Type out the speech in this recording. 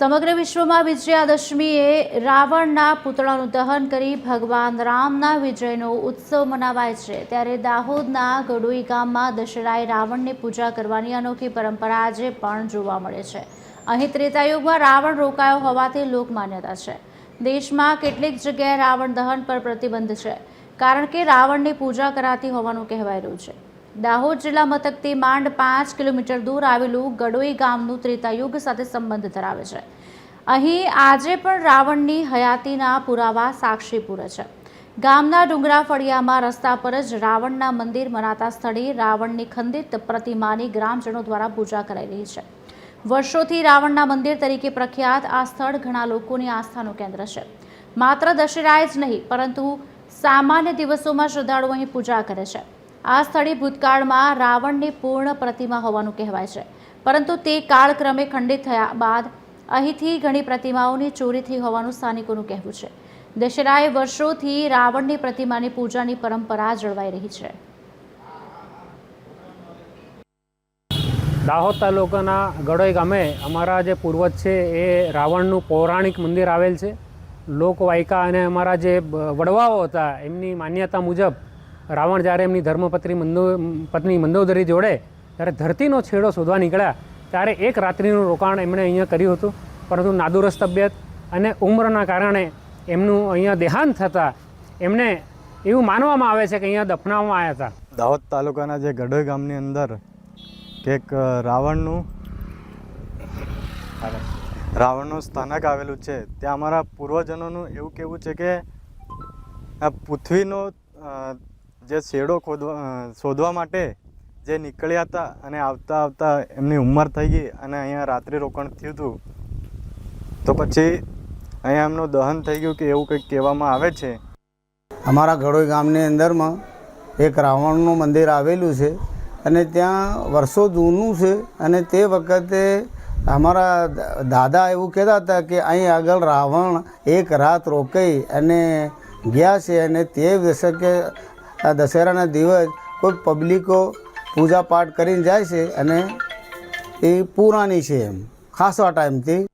સમગ્ર વિશ્વમાં વિજયાદશમીએ રાવણના પુતળાનું દહન કરી ભગવાન રામના વિજયનો ઉત્સવ મનાવાય છે. ત્યારે દાહોદના ગડોઈ ગામમાં દશેરાએ રાવણની પૂજા કરવાની અનોખી પરંપરા આજે પણ જોવા મળે છે. અહીં ત્રેતાયુગમાં રાવણ રોકાયો હોવાથી લોકમાન્યતા છે. દેશમાં કેટલીક જગ્યાએ રાવણ દહન પર પ્રતિબંધ છે, કારણ કે રાવણની પૂજા કરાતી હોવાનું કહેવાય રહ્યું છે. દાહોદ જિલ્લા મથકથી માંડ પાંચ કિલોમીટર દૂર આવેલું ગડોઈ ગામનું ત્રેતાયુગ સાથે સંબંધ ધરાવે છે. અહીં આજે પણ રાવણની હયાતીના પુરાવા સાક્ષી પૂરે છે. ગામના ડુંગરા ફળિયામાં રસ્તા પર જ રાવણના મંદિર મનાતા સ્થળે રાવણની ખંડિત પ્રતિમાની ગ્રામજનો દ્વારા પૂજા કરાઈ રહી છે. વર્ષોથી રાવણના મંદિર તરીકે પ્રખ્યાત આ સ્થળ ઘણા લોકોની આસ્થાનું કેન્દ્ર છે. માત્ર દશેરાએ જ નહીં, પરંતુ સામાન્ય દિવસોમાં શ્રદ્ધાળુઓ અહીં પૂજા કરે છે. આ સ્થળે ભૂતકાળમાં રાવણની પૂર્ણ પ્રતિમા હોવાનું કહેવાય છે. પરંતુ તે કાળક્રમે ખંડિત થયા બાદ અહીંથી ઘણી પ્રતિમાઓની ચોરી થઈ હોવાનું સ્થાનિકોનું કહેવું છે. દશેરાએ વર્ષોથી રાવણની પ્રતિમાની પૂજાની પરંપરા જળવાઈ રહી છે. દાહોદ તાલુકાના ગડોઈ ગામે અમારા જે પૂર્વજ છે એ રાવણનું પૌરાણિક મંદિર આવેલ છે. લોકવાયકા અને અમારા જે વડવાઓ હતા, એમની માન્યતા મુજબ રાવણ જ્યારે એમની ધર્મપત્ની મંદો, પત્ની મંદોદરી જોડે ત્યારે ધરતીનો છેડો શોધવા નીકળ્યા, ત્યારે એક રાત્રિનું રોકાણ એમણે અહીંયા કર્યું હતું. પરંતુ નાદુરસ્ત તબિયત અને ઉંમરના કારણે એમનું અહીંયા દેહાંત થતાં એમને એવું માનવામાં આવે છે કે અહીંયા દફનાવવામાં આવ્યા હતા. દાહોદ તાલુકાના જે ગઢોઈ ગામની અંદર કંઈક રાવણનું રાવણનું સ્થાનક આવેલું છે. ત્યાં અમારા પૂર્વજનોનું એવું કહેવું છે કે આ પૃથ્વીનો જે શેડો ખોદવા શોધવા માટે જે નીકળ્યા હતા અને આવતા આવતા એમની ઉંમર થઈ ગઈ અને અહીંયા રાત્રિ રોકાણ થયું હતું. તો પછી અહીંયા એમનું દહન થઈ ગયું કે એવું કંઈક કહેવામાં આવે છે. અમારા ઘડોઈ ગામની અંદરમાં એક રાવણનું મંદિર આવેલું છે અને ત્યાં વર્ષો જૂનું છે અને તે વખતે અમારા દાદા એવું કહેતા હતા કે અહીં આગળ રાવણ એક રાત રોકાઈ અને ગયા છે અને તે દશકે આ દશેરાના દિવસ કોઈ પબ્લિકો પૂજા પાઠ કરીને જાય છે અને એ પુરાણી છે એમ ખાસા ટાઈમથી